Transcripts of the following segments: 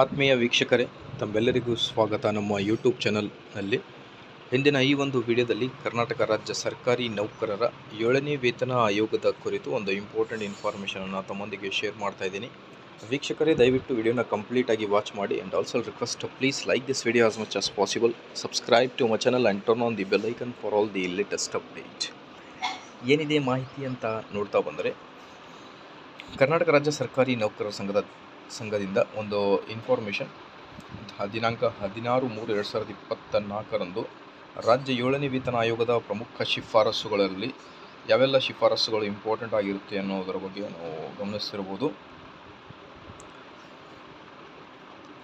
ಆತ್ಮೀಯ ವೀಕ್ಷಕರೇ, ತಮ್ಮೆಲ್ಲರಿಗೂ ಸ್ವಾಗತ ನಮ್ಮ ಯೂಟ್ಯೂಬ್ ಚಾನಲ್ನಲ್ಲಿ ಇಂದಿನ ಈ ಒಂದು ವಿಡಿಯೋದಲ್ಲಿ ಕರ್ನಾಟಕ ರಾಜ್ಯ ಸರ್ಕಾರಿ ನೌಕರರ ಏಳನೇ ವೇತನ ಆಯೋಗದ ಕುರಿತು ಒಂದು ಇಂಪಾರ್ಟೆಂಟ್ ಇನ್ಫಾರ್ಮೇಷನನ್ನು ತಮ್ಮೊಂದಿಗೆ ಶೇರ್ ಮಾಡ್ತಾ ಇದ್ದೀನಿ. ವೀಕ್ಷಕರೇ, ದಯವಿಟ್ಟು ವಿಡಿಯೋನ ಕಂಪ್ಲೀಟಾಗಿ ವಾಚ್ ಮಾಡಿ and also request please like this video as much as possible subscribe to my channel and turn on the bell icon for all the latest update ಏನಿದೆ ಮಾಹಿತಿ ಅಂತ ನೋಡ್ತಾ ಬಂದರೆ ಕರ್ನಾಟಕ ರಾಜ್ಯ ಸರ್ಕಾರಿ ನೌಕರರ ಸಂಘದ ಸಂಘದಿಂದ ಒಂದು ಇನ್ಫಾರ್ಮೇಷನ್ ದಿನಾಂಕ ಹದಿನಾರು ಮೂರು ಎರಡು ಸಾವಿರದ ಇಪ್ಪತ್ತ ನಾಲ್ಕರಂದು ರಾಜ್ಯ ಏಳನೇ ವೇತನ ಆಯೋಗದ ಪ್ರಮುಖ ಶಿಫಾರಸುಗಳಲ್ಲಿ ಯಾವೆಲ್ಲ ಶಿಫಾರಸುಗಳು ಇಂಪಾರ್ಟೆಂಟ್ ಆಗಿರುತ್ತೆ ಅನ್ನೋದರ ಬಗ್ಗೆ ನಾವು ಗಮನಿಸ್ತಿರ್ಬೋದು.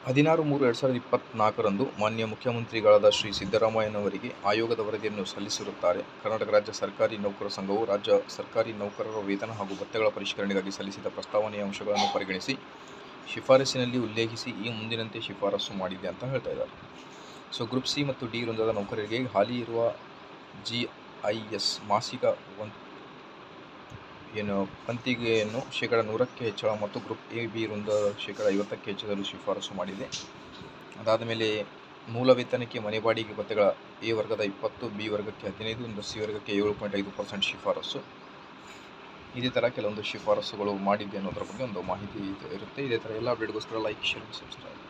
ಹದಿನಾರು ಮೂರು ಎರಡು ಸಾವಿರದ ಇಪ್ಪತ್ತ್ನಾಲ್ಕರಂದು ಮಾನ್ಯ ಮುಖ್ಯಮಂತ್ರಿಗಳಾದ ಶ್ರೀ ಸಿದ್ದರಾಮಯ್ಯನವರಿಗೆ ಆಯೋಗದ ವರದಿಯನ್ನು ಸಲ್ಲಿಸಿರುತ್ತಾರೆ. ಕರ್ನಾಟಕ ರಾಜ್ಯ ಸರ್ಕಾರಿ ನೌಕರರ ಸಂಘವು ರಾಜ್ಯ ಸರ್ಕಾರಿ ನೌಕರರ ವೇತನ ಹಾಗೂ ಭತ್ತೆಗಳ ಪರಿಷ್ಕರಣೆಗಾಗಿ ಸಲ್ಲಿಸಿದ ಪ್ರಸ್ತಾವನೆಯ ಅಂಶಗಳನ್ನು ಪರಿಗಣಿಸಿ ಶಿಫಾರಸಿನಲ್ಲಿ ಉಲ್ಲೇಖಿಸಿ ಈ ಮುಂದಿನಂತೆ ಶಿಫಾರಸು ಮಾಡಿದೆ ಅಂತ ಹೇಳ್ತಾ ಇದ್ದಾರೆ. ಸೊ, ಗ್ರೂಪ್ ಸಿ ಮತ್ತು ಡಿ ವೃಂದದ ನೌಕರರಿಗೆ ಹಾಲಿ ಇರುವ ಜಿ ಐ ಎಸ್ ಮಾಸಿಕ ಒನ್ ಏನು ಪಂತಿಗೆಯನ್ನು ಶೇಕಡ ನೂರಕ್ಕೆ ಹೆಚ್ಚಳ ಮತ್ತು ಗ್ರೂಪ್ ಎ, ಬಿ ವೃಂದ ಶೇಕಡ ಐವತ್ತಕ್ಕೆ ಹೆಚ್ಚಿಸಲು ಶಿಫಾರಸು ಮಾಡಿದೆ. ಅದಾದ ಮೇಲೆ ಮೂಲ ವೇತನಕ್ಕೆ ಮನೆ ಬಾಡಿಗೆ ಭತ್ಯೆಗಳ ಎ ವರ್ಗದ ಇಪ್ಪತ್ತು, ಬಿ ವರ್ಗಕ್ಕೆ ಹದಿನೈದು, ಒಂದು ಸಿ ವರ್ಗಕ್ಕೆ ಏಳು ಪಾಯಿಂಟ್ ಐದು ಪರ್ಸೆಂಟ್ ಶಿಫಾರಸು. ಇದೇ ಥರ ಕೆಲವೊಂದು ಶಿಫಾರಸುಗಳು ಮಾಡಿದ್ದೆ ಅನ್ನೋದ್ರ ಬಗ್ಗೆ ಒಂದು ಮಾಹಿತಿ ಇರುತ್ತೆ. ಇದೇ ಥರ ಎಲ್ಲ ಅಪ್ಡೇಟ್ಗೋಸ್ಕರ ಲೈಕ್ ಶೇರ್ ಸಬ್ಸ್ಕ್ರೈಬ್